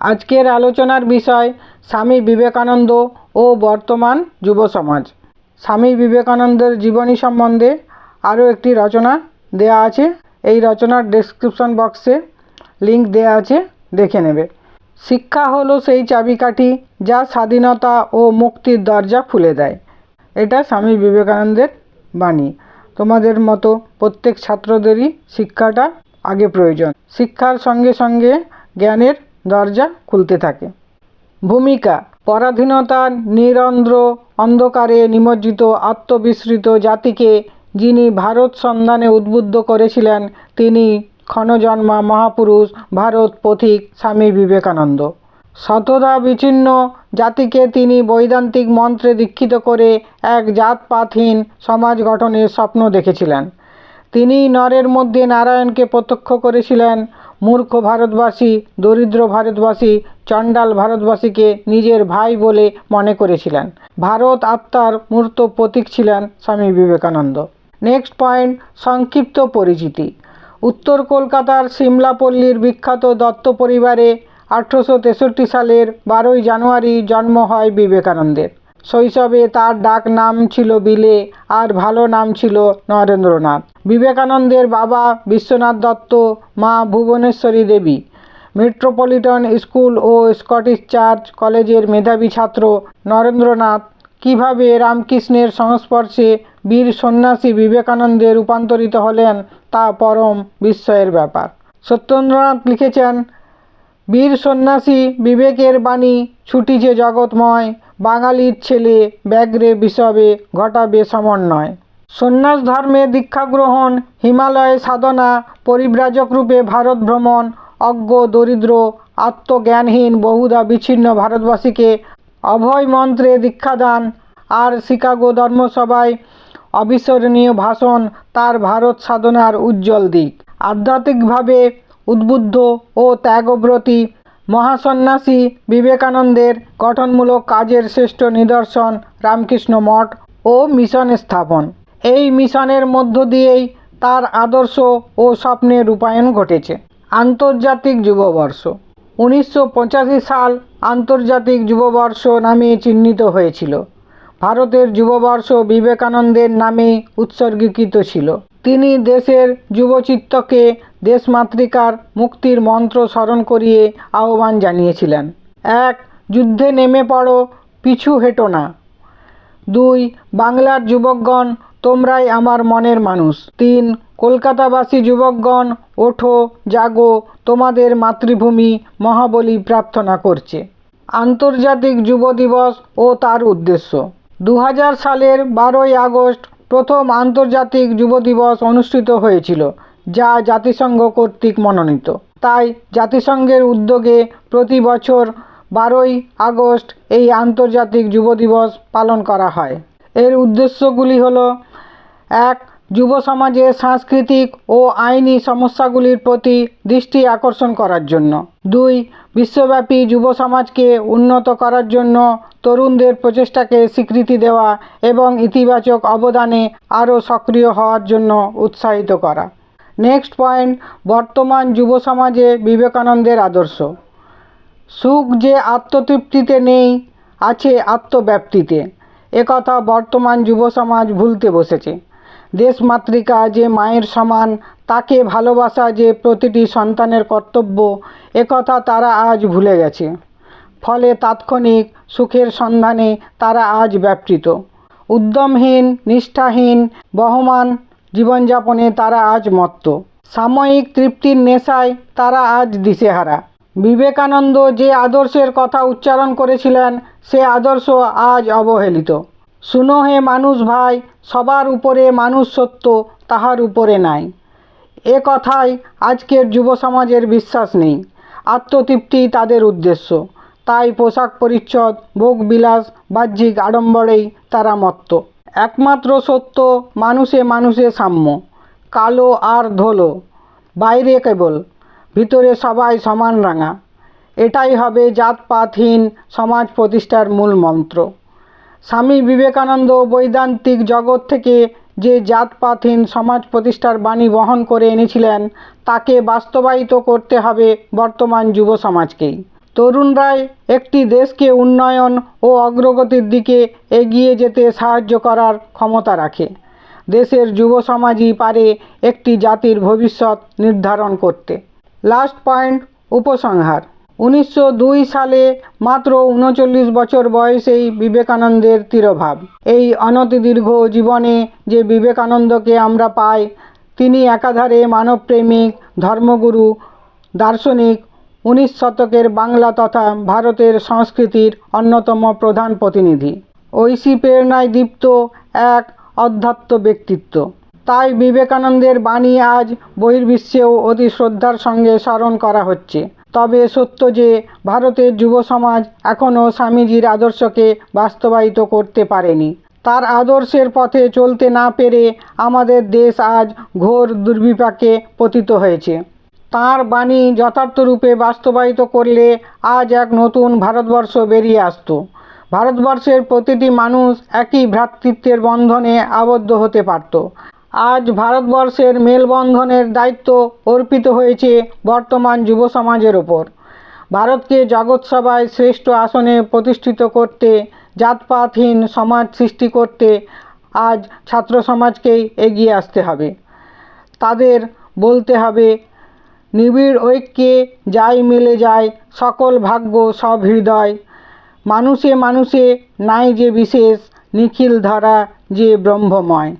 আজকের আলোচনার বিষয় স্বামী বিবেকানন্দ ও বর্তমান যুব সমাজ স্বামী বিবেকানন্দের জীবনী সম্বন্ধে আরও একটি রচনা দেয়া আছে। এই রচনার ডেসক্রিপশন বক্সে লিংক দেয়া আছে, দেখে নেবে। শিক্ষা হলো সেই চাবিকাঠি যা স্বাধীনতা ও মুক্তির দরজা খুলে দেয়। এটা স্বামী বিবেকানন্দের বাণী। তোমাদের মতো প্রত্যেক ছাত্রদেরই শিক্ষাটা আগে প্রয়োজন। শিক্ষার সঙ্গে সঙ্গে জ্ঞানের দরজা খুলতে থাকে। ভূমিকা পরাধীনতার নিরন্ধ্র, অন্ধকারে নিমজ্জিত, আত্মবিস্মৃত জাতিকে যিনি ভারত সন্ধানে উদ্বুদ্ধ করেছিলেন, তিনি ক্ষণজন্মা মহাপুরুষ, ভারত পথিক স্বামী বিবেকানন্দ। শতধা বিচ্ছিন্ন জাতিকে তিনি বৈদান্তিক মন্ত্রে দীক্ষিত করে এক জাতপাতহীন সমাজ গঠনের স্বপ্ন দেখেছিলেন। তিনি নরের মধ্যে নারায়ণকে প্রত্যক্ষ করেছিলেন মূর্খ ভারতবাসী, দরিদ্র ভারতবাসী, চণ্ডাল ভারতবাসীকে নিজের ভাই বলে মনে করেছিলেন। ভারত আত্মার মূর্ত প্রতীক ছিলেন স্বামী বিবেকানন্দ। নেক্সট পয়েন্ট, সংক্ষিপ্ত পরিচিতি। উত্তর কলকাতার সিমলাপল্লীর বিখ্যাত দত্ত পরিবারে আঠেরোশো তেষট্টি সালের বারোই জানুয়ারি জন্ম হয় বিবেকানন্দের। শৈশবে তার ডাক নাম ছিল বিলে আর ভালো নাম ছিল নরেন্দ্রনাথ। বিবেকানন্দের বাবা বিশ্বনাথ দত্ত, মা ভুবনেশ্বরী দেবী। মেট্রোপলিটন স্কুল ও স্কটিশ চার্চ কলেজের মেধাবী ছাত্র নরেন্দ্রনাথ কীভাবে রামকৃষ্ণের সংস্পর্শে বীর সন্ন্যাসী বিবেকানন্দে রূপান্তরিত হলেন তা পরম বিস্ময়ের ব্যাপার। সত্যেন্দ্রনাথ লিখেছেন, বীর সন্ন্যাসী বিবেকের বাণী ছুটিছে জগৎময় বাঙালির ছেলে, ব্যাঘ্রে বিষবে, ঘটাবে সমন্বয়। সন্ন্যাস ধর্মে দীক্ষাগ্রহণ হিমালয়ে সাধনা, পরিব্রাজক রূপে ভারত ভ্রমণ, অজ্ঞ, দরিদ্র, আত্মজ্ঞানহীন বহুধা বিচ্ছিন্ন ভারতবাসীকে অভয় মন্ত্রে দীক্ষাদান আর শিকাগো ধর্মসভায় অবিস্মরণীয় ভাষণ, তার ভারত সাধনার উজ্জ্বল দিক। আধ্যাত্মিকভাবে উদ্বুদ্ধ ও ত্যাগব্রতী মহাসন্ন্যাসী বিবেকানন্দের গঠনমূলক কাজের শ্রেষ্ঠ নিদর্শন রামকৃষ্ণ মঠ ও মিশন স্থাপন। এই মিশনের মধ্য দিয়েই তার আদর্শ ও স্বপ্নের রূপায়ণ ঘটেছে। আন্তর্জাতিক যুববর্ষ। উনিশশো পঁচাশি সাল আন্তর্জাতিক যুববর্ষ নামে চিহ্নিত হয়েছিল। ভারতের যুববর্ষ বিবেকানন্দের নামে উৎসর্গীকৃত ছিল। তিনি দেশের যুবচিত্তকে দেশমাতৃকার মুক্তির মন্ত্র স্মরণ করিয়ে আহ্বান জানিয়েছিলেন। এক, যুদ্ধে নেমে পড়ো, পিছু হেঁটো না। দুই, বাংলার যুবকগণ, তোমরাই আমার মনের মানুষ। তিন, কলকাতাবাসী যুবকগণ, ওঠো, জাগো, তোমাদের মাতৃভূমি মহাবলী প্রার্থনা করছে। আন্তর্জাতিক যুব দিবস ও তার উদ্দেশ্য। দু হাজার সালের বারোই আগস্ট প্রথম আন্তর্জাতিক যুব দিবস অনুষ্ঠিত হয়েছিল। যা জাতিসংঘ কর্তৃক মনোনীত। তাই জাতিসংঘের উদ্যোগে প্রতি বছর বারোই আগস্ট এই আন্তর্জাতিক যুব দিবস পালন করা হয়। এর উদ্দেশ্যগুলি হল, এক, যুব সমাজের সাংস্কৃতিক ও আইনি সমস্যাগুলির প্রতি দৃষ্টি আকর্ষণ করার জন্য। দুই, বিশ্বব্যাপী যুব সমাজকে উন্নত করার জন্য তরুণদের প্রচেষ্টাকে স্বীকৃতি দেওয়া এবং ইতিবাচক অবদানে আরও সক্রিয় হওয়ার জন্য উৎসাহিত করা। নেক্সট পয়েন্ট বর্তমান যুব সমাজে বিবেকানন্দের আদর্শ। সুখ যে আত্মতৃপ্তিতে নেই, আছে আত্মব্যাপ্তিতে। একথা বর্তমান যুব সমাজ ভুলতে বসেছে। দেশমাতৃকা যে মায়ের সমান, তাকে ভালোবাসা যে প্রতিটি সন্তানের কর্তব্য একথা তারা আজ ভুলে গেছে। ফলে তাৎক্ষণিক সুখের সন্ধানে তারা আজ ব্যাপৃত। উদ্যমহীন, নিষ্ঠাহীন, বহমান জীবনযাপনে তারা আজ মত্ত। সাময়িক তৃপ্তির নেশায় তারা আজ দিশেহারা। বিবেকানন্দ যে আদর্শের কথা উচ্চারণ করেছিলেন, সে আদর্শ আজ অবহেলিত। শুনো হে মানুষ ভাই, সবার উপরে মানুষ সত্য, তাহার উপরে নাই। এ কথায় আজকের যুব সমাজের বিশ্বাস নেই। আত্মতৃপ্তি তাদের উদ্দেশ্য। তাই পোশাক পরিচ্ছদ ভোগবিলাস বাহ্যিক আড়ম্বরেই তারা মত্ত। একমাত্র সত্য, মানুষে মানুষে সাম্য। কালো আর ধলো, বাইরে কেবল, ভিতরে সবাই সমান রাঙা। এটাই হবে জাতপাতহীন সমাজ প্রতিষ্ঠার মূল মন্ত্র। স্বামী বিবেকানন্দ বৈদান্তিক জগৎ থেকে যে জাতপাতহীন সমাজ প্রতিষ্ঠার বাণী বহন করে এনেছিলেন, তাকে বাস্তবায়িত করতে হবে বর্তমান যুব সমাজকেই। তরুণরাই একটি দেশকে উন্নয়ন ও অগ্রগতির দিকে এগিয়ে যেতে সাহায্য করার ক্ষমতা রাখে। দেশের যুব সমাজই পারে একটি জাতির ভবিষ্যৎ নির্ধারণ করতে। লাস্ট পয়েন্ট, উপসংহার। উনিশশো দুই সালে মাত্র উনচল্লিশ বছর বয়সেই বিবেকানন্দের তিরোভাব। এই অনতিদীর্ঘ জীবনে যে বিবেকানন্দকে আমরা পাই, তিনি একাধারে মানবপ্রেমিক, ধর্মগুরু, দার্শনিক উনিশ শতকের বাংলা তথা ভারতের সংস্কৃতির অন্যতম প্রধান প্রতিনিধি। ঐশী প্রেরণায় দীপ্ত এক অধ্যাত্ম ব্যক্তিত্ব। তাই বিবেকানন্দের বাণী আজ বহির্বিশ্বেও অতি শ্রদ্ধার সঙ্গে স্মরণ করা হচ্ছে। তবে সত্য যে, ভারতের যুব সমাজ এখনও স্বামীজির আদর্শকে বাস্তবায়িত করতে পারেনি। তার আদর্শের পথে চলতে না পেরে আমাদের দেশ আজ ঘোর দুর্বিপাকে পতিত হয়েছে। তাঁর বাণী যথার্থরূপে বাস্তবায়িত করলে আজ এক নতুন ভারতবর্ষ বেরিয়ে আসতো। ভারতবর্ষের প্রতিটি মানুষ একই ভ্রাতৃত্বের বন্ধনে আবদ্ধ হতে পারত। আজ ভারতবর্ষের মেলবন্ধনের দায়িত্ব অর্পিত হয়েছে বর্তমান যুব সমাজের ওপর। ভারতকে জগৎসভায় শ্রেষ্ঠ আসনে প্রতিষ্ঠিত করতে, জাতপাতহীন সমাজ সৃষ্টি করতে আজ ছাত্র সমাজকেই এগিয়ে আসতে হবে। তাদের বলতে হবে নিবিড় ঐক্যে যাই মিলে যায়, সকল ভাগ্য সব হৃদয়। মানুষে মানুষে, নাই যে বিশেষ, নিখিল ধারা যে ব্রহ্মময়।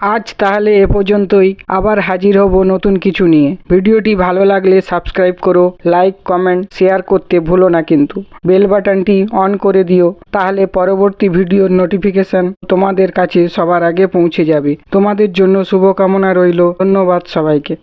আজ তাহলে এ পর্যন্তই, আবার হাজির হব নতুন কিছু নিয়ে। ভিডিওটি ভালো লাগলে সাবস্ক্রাইব করো, লাইক, কমেন্ট, শেয়ার করতে ভুলো না কিন্তু। বেল বাটনটি অন করে দিও, তাহলে পরবর্তী ভিডিওর নোটিফিকেশন তোমাদের কাছে সবার আগে পৌঁছে যাবে। তোমাদের জন্য শুভকামনা রইল, ধন্যবাদ সবাইকে।